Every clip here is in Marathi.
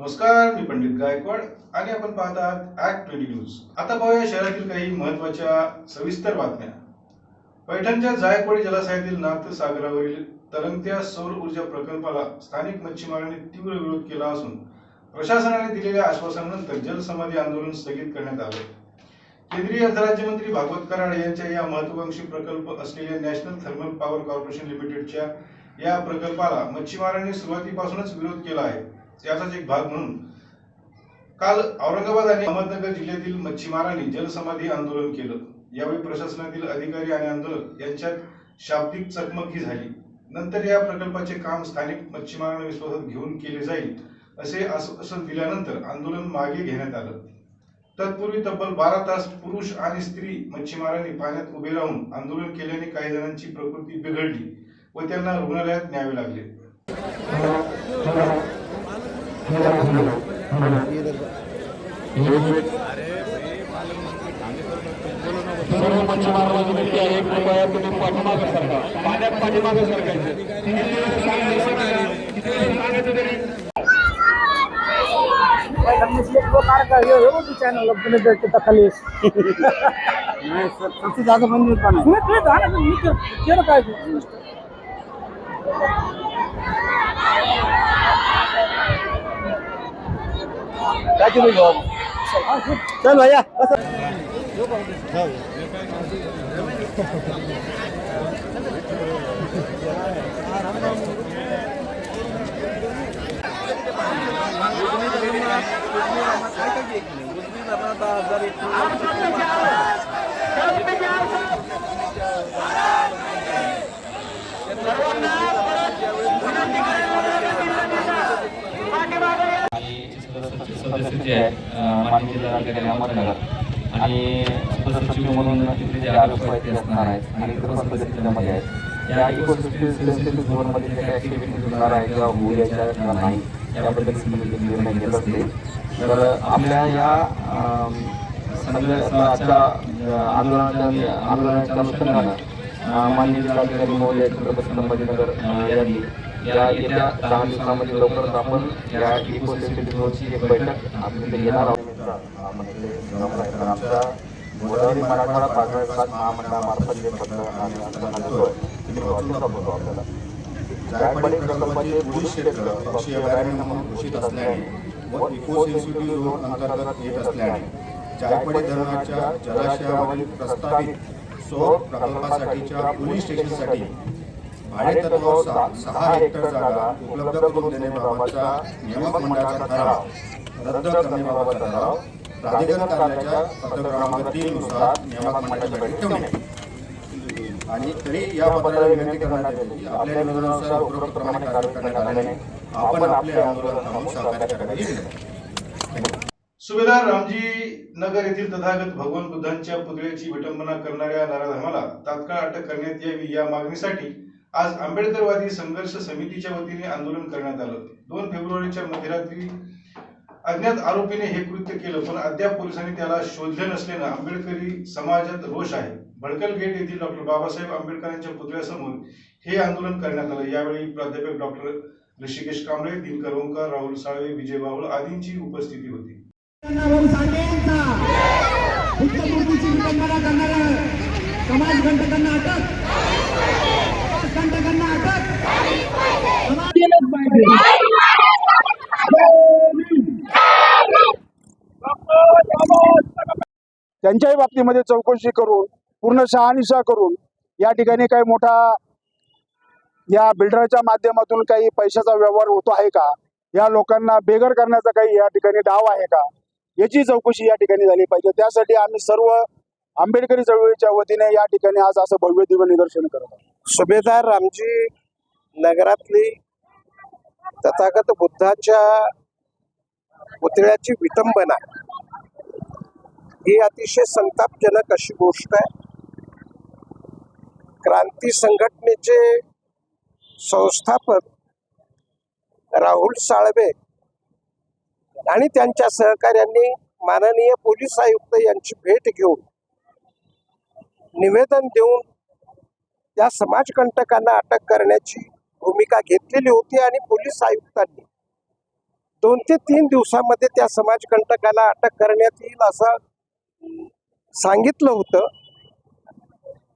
नमस्कार मी पंडित गायकवाड आणि आपण पाहत आहात ऍक्ट ट्वेंटी न्यूज आता पाहूया शहरातील काही महत्त्वाच्या सविस्तर बातम्या. पैठणच्या जायकवाडी जलाशयातील नाथ सागरावरील तरंगत्या सौर ऊर्जा प्रकल्पाला स्थानिक मच्छीमारांनी तीव्र विरोध केला असून प्रशासनाने दिलेल्या आश्वासनानंतर जलसमाधी आंदोलन स्थगित करण्यात आले. केंद्रीय अर्थराज्यमंत्री भागवत कराड यांच्या या महत्वाकांक्षी प्रकल्प असलेल्या नॅशनल थर्मल पॉवर कॉर्पोरेशन लिमिटेडच्या या प्रकल्पाला मच्छीमारांनी सुरुवातीपासूनच विरोध केला आहे. त्याचाच एक भाग म्हणून. काल औरंगाबाद आणि अहमदनगर जिल्ह्यातील मच्छीमारांनी जलसमाधी आंदोलन केलं. यावेळी प्रशासनातील अधिकारी आणि आंदोलक यांच्यात शाब्दिक चकमकी झाली. नंतर या प्रकल्पाचे काम स्थानिक मच्छीमारांना विश्वासात घेऊन केले जाईल असे आश्वासन दिल्यानंतर आंदोलन मागे घेण्यात आलं. तत्पूर्वी तब्बल बारा तास पुरुष आणि स्त्री मच्छीमारांनी पाण्यात उभे राहून आंदोलन केल्याने काही जणांची प्रकृती बिघडली व त्यांना रुग्णालयात न्यावे लागले. सर्व मच्छीमारांना विनंती आहे कृपया तुम्ही पाठीमागे सरका पाण्यात पाठीमागे सरकायचं सबसे ज्यादा मंदिर कौन है क्या चलो जाओ चल सदस्य जे आहेत अं, माननीय जिल्हाधिकारी अहमदनगर आणि सदस्य म्हणून तिथले जे आरोप आहेत ते असणार आहेत. आणि सदस्य जिल्ह्यामध्ये आहेत. या इकोसिस्टम झोनमध्ये जे काही ॲक्टिव्हिटीज होणार आहे किंवा होऊ द्यायच्या किंवा नाही याबद्दल निर्णय घेत असते तर आपल्या या अं, संघ- आजच्या अं, आंदोलनाच्या आंदोलनाच्या अनुषंगानं अं, माननीय जिल्हाधिकारी महोदय छत्रपती संभाजीनगर यांनी या येत्या दहा दिवसामध्ये लवकरच आपण या इकोसिस्टमची एक बैठक आपण येणार घेणार आहोत. आमचा गोदावरी मराठवाडा पाठवा विकास महामंडळामार्फत जे पत्र आम्ही अंतर्गत देतोय, ते वाचून दाखवतो आपल्याला. जायकवाडी प्रकल्पाचे भूक्षेत्र पक्षी अभयारण्य म्हणून घोषित असल्याने व इको सेन्सिटिव्ह झोन अंतर्गत येत असल्याने जायकवाडी धरणाच्या जलाशयावरील प्रस्तावित सौर प्रकल्पासाठीच्या पोलीस स्टेशनसाठी भाडेतत्वावर सहा सहा हेक्टर जागा उपलब्ध करून देण्याबाबतचा नियामक मंडळाचा ठराव. रद्द करण्याबाबत ठराव. प्राधिकरण कार्यालयाच्या पत्र क्रमांक तीन नुसार नियामक मंडळाची बैठक ठेवणे आणि तरी या पत्राला विनंती करण्यात आली की आपल्या निवेदनानुसार उपरोक्तप्रमाणे कार्य करण्यात आल्याने आपण आपले आंदोलन थांबवून सहकार्य करायला ही सुभेदार रामजी नगर येथील तथागत भगवान बुद्धांच्या पुतळ्याची विटंबना करणाऱ्या नराधमाला तात्काळ अटक करण्यात यावी या मागणीसाठी आज आंबेडकरवादी संघर्ष समितीच्या वतीने आंदोलन करण्यात आलं दोन फेब्रुवारीच्या मध्यरात्री अज्ञात आरोपीने हे कृत्य केलं पण अद्याप पोलिसांनी त्याला शोधले नसल्यानं आंबेडकरी समाजात रोष आहे. भडकल गेट येथील डॉक्टर बाबासाहेब आंबेडकरांच्या पुतळ्यासमोर हे आंदोलन करण्यात आलं. यावेळी प्राध्यापक डॉक्टर ऋषिकेश कांबळे दिनकर ओंकार राहुल साळवे विजय बाहुळ आदींची उपस्थिती होती. समाज घंटकांना अटक. त्यांच्याही बाबतीमध्ये चौकशी करून पूर्ण शहानिशा करून या ठिकाणी काही मोठा या बिल्डरच्या माध्यमातून काही पैशाचा व्यवहार होतो आहे का? या लोकांना बेघर करण्याचा काही या ठिकाणी डाव आहे का? याची चौकशी या ठिकाणी झाली पाहिजे. त्यासाठी आम्ही सर्व आंबेडकरी चळवळीच्या वतीने या ठिकाणी आज असं भव्य दिव्य निदर्शन करत आहोत. सुभेदार आमची नगरातली तथागत बुद्धाच्या पुतळ्याची विटंबना. ही अतिशय संतापजनक अशी गोष्ट आहे. क्रांती संघटनेचे संस्थापक राहुल साळवे आणि त्यांच्या सहकाऱ्यांनी माननीय पोलीस आयुक्त यांची भेट घेऊन निवेदन देऊन त्या समाजकंटकांना अटक करण्याची भूमिका घेतलेली होती आणि पोलीस आयुक्तांनी. दोन ते तीन दिवसामध्ये त्या समाजकंटकाला अटक करण्यात येईल असं सांगितलं होतं.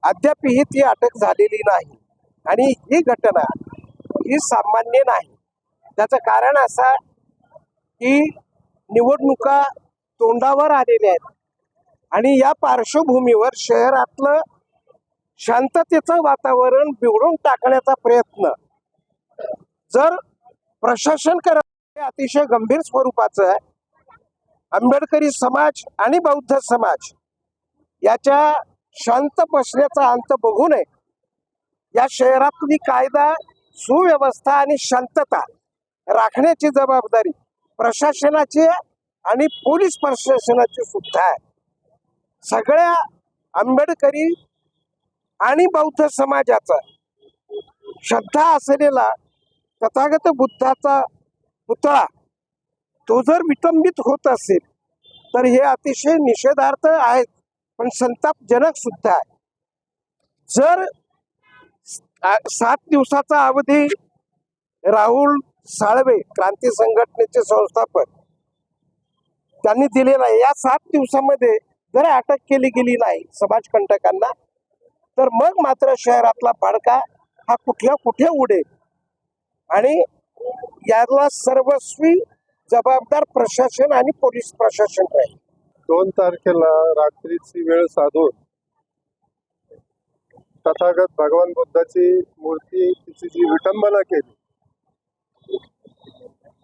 अद्यापही ती अटक झालेली नाही. आणि ही घटना ही सामान्य नाही. त्याचं कारण असं की निवडणुका तोंडावर आलेल्या आहेत. आणि या पार्श्वभूमीवर शहरातलं शांततेचं वातावरण बिघडून टाकण्याचा प्रयत्न जर प्रशासन करत हे अतिशय गंभीर स्वरूपाचं आहे आंबेडकरी समाज आणि बौद्ध समाज याच्या शांत बसण्याचा अंत बघू नये. या शहरातली कायदा सुव्यवस्था आणि शांतता राखण्याची जबाबदारी प्रशासनाची आणि पोलीस प्रशासनाची सुद्धा आहे. सगळ्या आंबेडकरी आणि बौद्ध समाजाचा श्रद्धा असलेला तथागत बुद्धाचा पुतळा. तो जर विटंबित होत असेल तर हे अतिशय निषेधार्थ आहेत पण संतापजनक सुद्धा आहे. जर सात दिवसाचा अवधी राहुल साळवे क्रांती संघटनेचे संस्थापक त्यांनी दिलेला आहे या सात दिवसामध्ये जर अटक केली गेली नाही समाजकंटकांना तर मग मात्र शहरातला भडका हा कुठल्या कुठे उडेल? आणि याला सर्वस्वी जबाबदार प्रशासन आणि पोलीस प्रशासन राहील. दोन तारखेला रात्रीची वेळ साधून तथागत भगवान बुद्धाची मूर्ती तिची जी विटंबना केली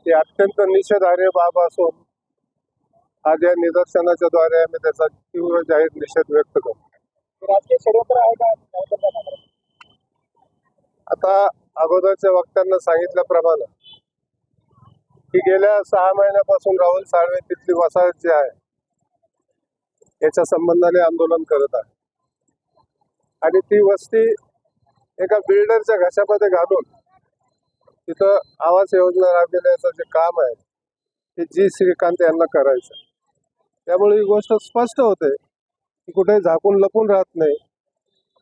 ती अत्यंत निषेधार्ह बाब असून आज या निदर्शनाच्या द्वारे आम्ही त्याचा तीव्र जाहीर निषेध व्यक्त करतो. आता अगोदरच्या वक्त्यांना सांगितल्याप्रमाणे की गेल्या सहा महिन्यापासून राहुल साळवे तिथली वसाहत जी आहे याच्या संबंधाने आंदोलन करत आहे. आणि ती वस्ती एका बिल्डरच्या घशामध्ये घालून तिथं आवास योजना राबविण्याचं जे काम आहे ते जी श्रीकांत यांना करायचं त्यामुळे ही गोष्ट स्पष्ट होते की कुठे झाकून लपून राहत नाही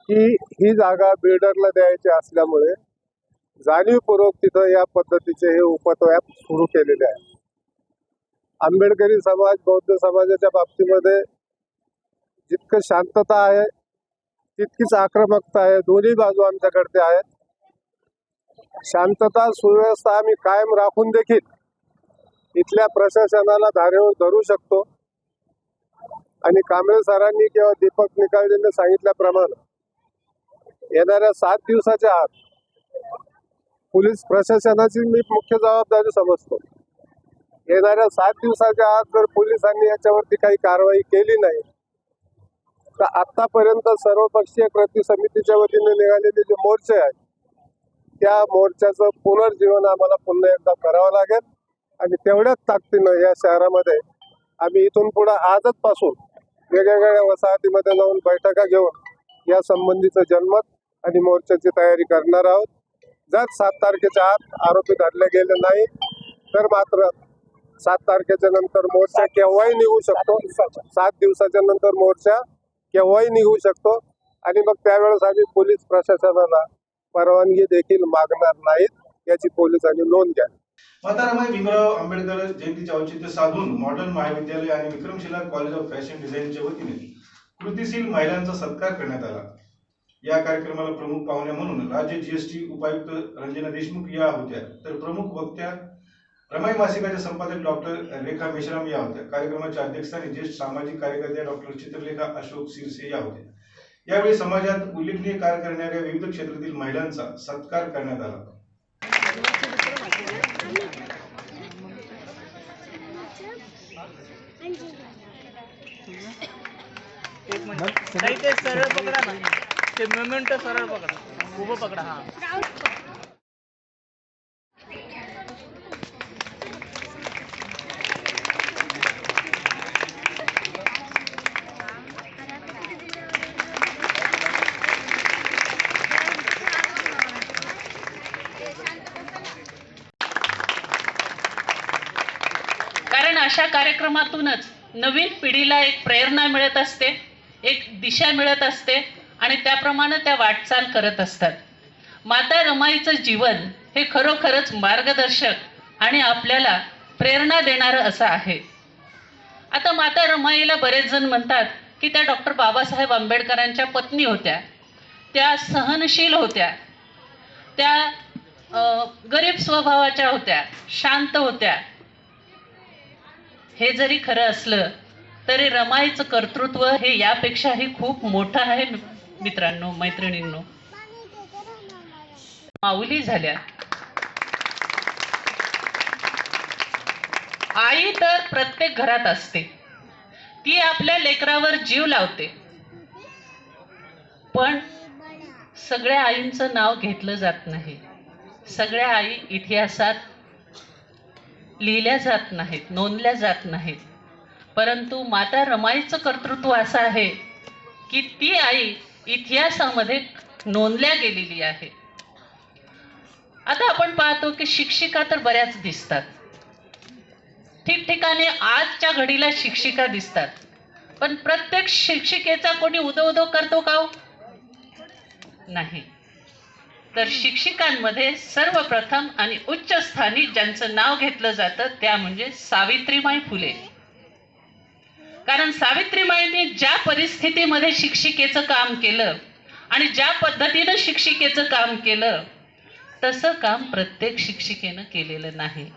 की ही जागा बिल्डरला द्यायची असल्यामुळे जाणीवपूर्वक तिथं या पद्धतीचे हे उपद्व्याप सुरू केलेले आहे. आंबेडकरी समाज बौद्ध समाजाच्या बाबतीमध्ये जितकं शांतता आहे तितकीच आक्रमकता आहे. दोन्ही बाजू आमच्याकडे आहेत. शांतता सुव्यवस्था आम्ही कायम राखून देखील इथल्या प्रशासनाला धारेवर धरू शकतो. आणि कांबळे सरांनी किंवा दीपक निकाळजींनी सांगितल्याप्रमाणे येणाऱ्या सात दिवसाच्या आत पोलीस प्रशासनाची मी मुख्य जबाबदारी समजतो. येणाऱ्या सात दिवसाच्या आत जर पोलिसांनी याच्यावरती काही कारवाई केली नाही तर आतापर्यंत सर्वपक्षीय कृती समितीच्या वतीने निघालेले जे मोर्चे आहेत त्या मोर्चाचं पुनर्जीवन आम्हाला पुन्हा एकदा करावं लागेल. आणि तेवढ्याच ताकदीनं या शहरामध्ये आम्ही इथून पुढे आजच पासून वेगवेगळ्या वसाहतीमध्ये जाऊन बैठका घेऊन या संबंधीचं जनमत आणि मोर्चाची तयारी करणार आहोत. जर सात तारखेच्या आत आरोपी धरले गेले नाही तर मात्र सात तारखेच्या नंतर मोर्चा केव्हाही निघू शकतो. सात दिवसाच्या नंतर मोर्चा केव्हाही निघू शकतो. आणि मग त्यावेळेस आम्ही पोलीस प्रशासनाला परवानगी देखील मागणार नाहीत याची पोलिसांनी नोंद घ्या मातारामाई भीमराव आंबेडकर जयंतीचे औचित्य साधून मॉडर्न महाविद्यालय आणि विक्रमशिला कॉलेज ऑफ फॅशन डिझाईनच्या वतीने कृतीशील महिलांचा सत्कार करण्यात आला. या कार्यक्रमाला प्रमुख पाहुण्या म्हणून राज्य जीएसटी उपायुक्त रंजना देशमुख या होत्या. तर प्रमुख वक्त्या रमाई मासिकाच्या संपादक डॉक्टर रेखा मेश्राम या होत्या. कार्यक्रमाच्या अध्यक्षस्थानी ज्येष्ठ सामाजिक कार्यकर्त्या डॉक्टर चित्रलेखा अशोक सिरसे या होत्या यावेळी समाजात उल्लेखनीय कार्य करणाऱ्या विविध क्षेत्रातील महिलांचा सत्कार करण्यात आला. सरळ पकडा ना. ते मोमेंट सरळ पकडा. उभं पकडा हा. कारण अशा कार्यक्रमातूनच नवीन पिढीला एक प्रेरणा मिळत असते एक दिशा मिळत असते. आणि त्याप्रमाणे त्या वाटचाल करत असतात. माता रमाईचं जीवन हे खरोखरच मार्गदर्शक आणि आपल्याला प्रेरणा देणारं असं आहे. आता माता रमाईला बरेच जण म्हणतात की त्या डॉक्टर बाबासाहेब आंबेडकरांच्या पत्नी होत्या. त्या सहनशील होत्या. त्या गरीब स्वभावाच्या होत्या शांत होत्या. हे जरी खरं असलं तरी रमाईचं कर्तृत्व हे यापेक्षाही खूप मोठं आहे. मित्रांनो मैत्रिणींनो. माऊली झाल्या. आई तर प्रत्येक घरात असते. ती आपल्या लेकरावर जीव लावते. पण सगळ्या आईंचं नाव घेतलं जात नाही. सगळ्या आई इतिहासात लिहिल्या जात नाहीत नोंदल्या जात नाहीत. परंतु माता रमाईचं कर्तृत्व असं आहे की ती आई इतिहासामध्ये नोंदल्या गेलेली आहे. आता आपण पाहतो की शिक्षिका तर बऱ्याच दिसतात. ठिकठिकाणी आजच्या घडीला शिक्षिका दिसतात. पण प्रत्येक शिक्षिकेचा कोणी उदो उदो करतो का हो? नाही. तर शिक्षिकांमध्ये सर्वप्रथम आणि उच्च स्थानी ज्यांचं नाव घेतलं जातं त्या म्हणजे सावित्रीमाई फुले. कारण सावित्रीबाईंनी ज्या परिस्थितीमध्ये शिक्षिकेचं काम केलं आणि ज्या पद्धतीनं शिक्षिकेचं काम केलं तसं काम प्रत्येक शिक्षिकेनं केलेलं नाही.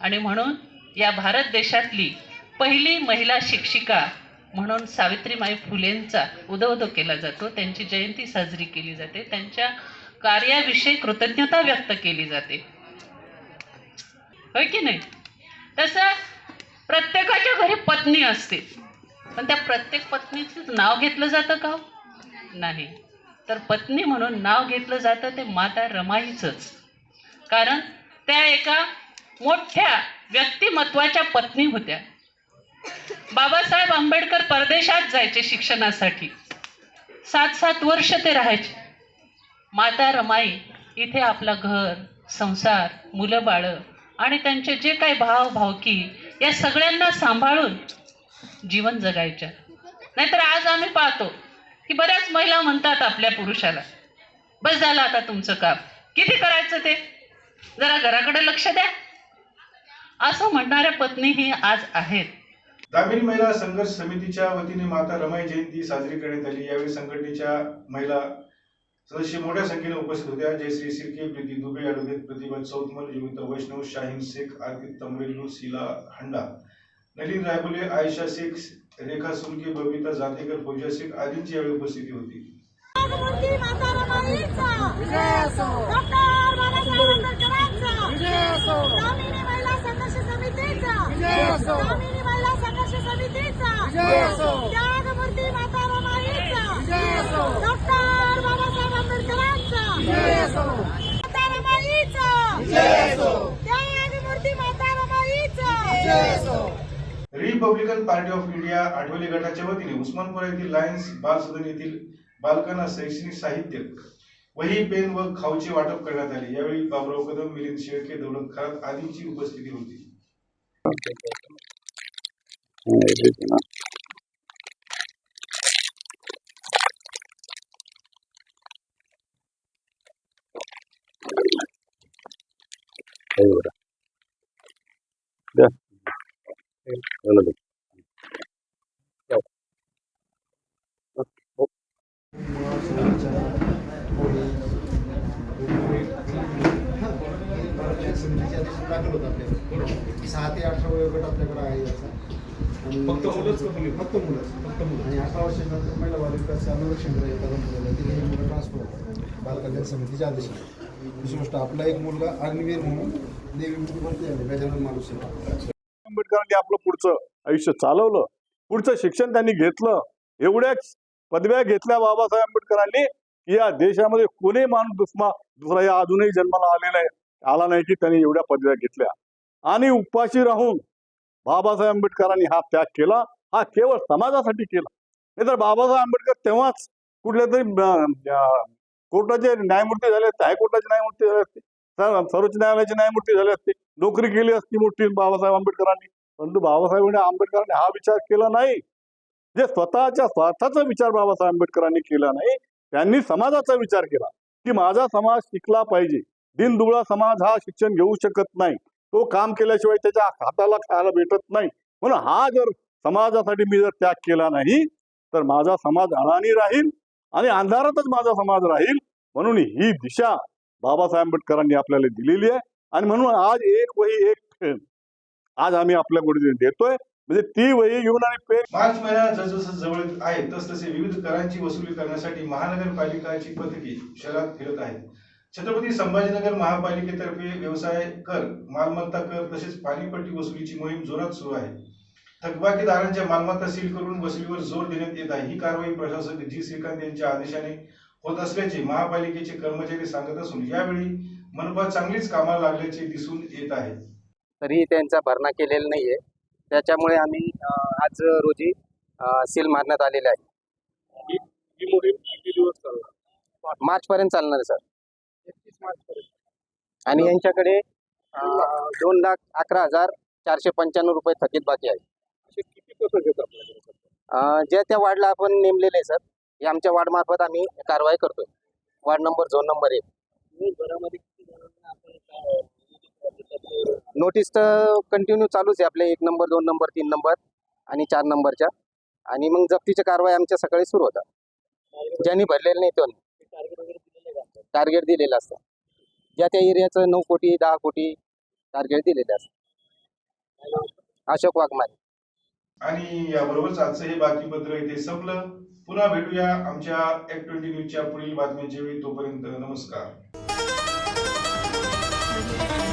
आणि म्हणून या भारत देशातली पहिली महिला शिक्षिका म्हणून सावित्रीमाई फुलेंचा उदोउदो केला जातो. त्यांची जयंती साजरी केली जाते. त्यांच्या कार्याविषयी कृतज्ञता व्यक्त केली जाते. होय की नाही? तसं प्रत्येकाच्या घरी पत्नी असते. पण त्या प्रत्येक पत्नीचं नाव घेतलं जातं का हो? नाही. तर पत्नी म्हणून नाव घेतलं जातं ते माता रमाईचंच. कारण त्या एका मोठ्या व्यक्तिमत्वाच्या पत्नी होत्या. बाबासाहेब आंबेडकर परदेशात जायचे शिक्षणासाठी. सात सात वर्ष ते राहायचे. माता रमाई इथे आपला घर संसार मुलं बाळं आणि त्यांचे जे काही भाव भावकी या सगळ्यांना सांभाळून जीवन जगायच्या नाहीतर आज आम्ही पाहतो की बऱ्याच महिला म्हणतात आपल्या पुरुषाला बस झालं आता तुमचं काम. किती करायचं ते? जरा घराकडे लक्ष द्या. असं म्हणणाऱ्या पत्नी ही आज आहेत. दामिनी महिला संघर्ष समितीच्या वतीने माता रमाई जयंती साजरी करण्यात आली. यावेळी संघटनेच्या महिला सदस्य मोठ्या संख्येने उपस्थित होत्या. जयश्री सिरके प्रीती दुबे ॲडव्होकेट प्रतिभा चौतमल योगिता वैष्णव शाहीन शेख आदित्य तमरेलू शिला हंडा नलीन रायबुले आयशा शेख रेखा सुलके बबिता जातेकर फौजा शेख आदींची यावेळी उपस्थिती होती. मूर्ती republican party of India Athawale गटाच्या वतीने उस्मानपुरा येथील लायन्स बाल सदन येथील बालकांना शैक्षणिक साहित्य वही पेन व खाऊचे वाटप करण्यात आले. यावेळी बाबराव कदम मिलिंद शेळके दौलत खरात आदींची उपस्थिती होती. दाखल होतं आपल्याकडे सहा ते अठरा वयोगट आपल्याकडे आहे याचा आणि फक्त मुलंच फक्त मुलंच फक्त मुलं आणि अठरा वर्षानंतर महिला बालिकाचं अनुरक्षण करायचं कदम तिथे हे मुलं ट्रान्सफर होतात बालकल्याण समितीच्या आदेशाने दुसरी गोष्ट आपला एक मुलगा अग्निवीर म्हणून देवी मुक्ती भरती आहे गजानन माणूस आंबेडकरांनी आपलं पुढचं आयुष्य चालवलं. पुढचं शिक्षण त्यांनी घेतलं. एवढ्याच पदव्या घेतल्या बाबासाहेब आंबेडकरांनी की या देशामध्ये कोणी माणूस दुसमा दुसरा या अजूनही जन्माला आलेला आहे. आला नाही की त्यांनी एवढ्या पदव्या घेतल्या. आणि उपाशी राहून बाबासाहेब आंबेडकरांनी हा त्याग केला. हा केवळ समाजासाठी केला. नाही तर बाबासाहेब आंबेडकर तेव्हाच कुठल्या तरी कोर्टाचे न्यायमूर्ती झाले असते हायकोर्टाचे न्यायमूर्ती झाले असते सर्वोच्च न्यायालयाचे न्यायमूर्ती झाले असते. नोकरी केली असती मोठी बाबासाहेब आंबेडकरांनी. परंतु बाबासाहेब आंबेडकरांनी हा विचार केला नाही. जे स्वतःच्या स्वार्थाचा विचार बाबासाहेब आंबेडकरांनी केला नाही त्यांनी समाजाचा विचार केला की माझा समाज शिकला पाहिजे. दिनदुबळा समाज हा शिक्षण घेऊ शकत नाही. तो काम केल्याशिवाय त्याच्या हाताला खायला भेटत नाही. म्हणून हा जर समाजासाठी मी जर त्याग केला नाही तर माझा समाज अडाणी राहील आणि अंधारातच माझा समाज राहील. म्हणून ही दिशा बाबासाहेब आंबेडकरांनी आपल्याला दिलेली आहे. आणि म्हणून आज एक वही एक आज आम्ही आपल्या गुढी देतोय. म्हणजे ती वही घेऊन आणि पेन मार्च महिना जसजसं जवळ येत आहे तसतसे विविध करांची वसुली करण्यासाठी महानगरपालिकाची पथके शहरात फिरत आहेत. छत्रपती संभाजीनगर महापालिकेतर्फे व्यवसाय कर मालमत्ता कर तसेच पाणीपट्टी वसुलीची मोहीम जोरात सुरू आहे. थकबाकीदारांच्या मालमत्ता सील करून वसुलीवर जोर देण्यात येत आहे. ही कारवाई प्रशासक जी श्रीकांत यांच्या आदेशाने होत असल्याचे महापालिकेचे कर्मचारी सांगत असून यावेळी मनपा चांगलीच कामाला लागल्याचे दिसून येत आहे. तरी त्यांचा भरणा केलेला नाहीये. त्याच्यामुळे आम्ही आज रोजी सील मारण्यात आलेले आहे. ही मोहीम किती दिवस चालणार? मार्च पर्यंत चालणार आहे सर आणि यांच्याकडे दोन लाख अकरा हजार चारशे पंच्याण्णव रुपये थकीत बाकी आहे. असे किती कसं ज्या त्या वार्डला आपण नेमलेले आहे सर हे आमच्या वार्ड मार्फत आम्ही कारवाई करतोय. वार्ड नंबर झोन नंबर एक. नोटीस तर कंटिन्यू चालूच आहे आपले. एक नंबर दोन नंबर तीन नंबर आणि चार नंबरच्या आणि मग जप्तीच्या कारवाई आमच्या सकाळी सुरू होतात ज्यांनी भरलेलं नाही तो. टार्गेट दिलेलं असतं. ज्या त्या एरियाचं नऊ कोटी दहा कोटी टार्गेट दिलेलं असतं. अशोक वाघमारे. आणि याबरोबरच आजचं हे बातमीपत्र इथे संपलं. पुन्हा भेटूया आमच्या एक ट्वेंटी न्यूजच्या पुढील बातमीच्या वेळी. तोपर्यंत नमस्कार. Thank you.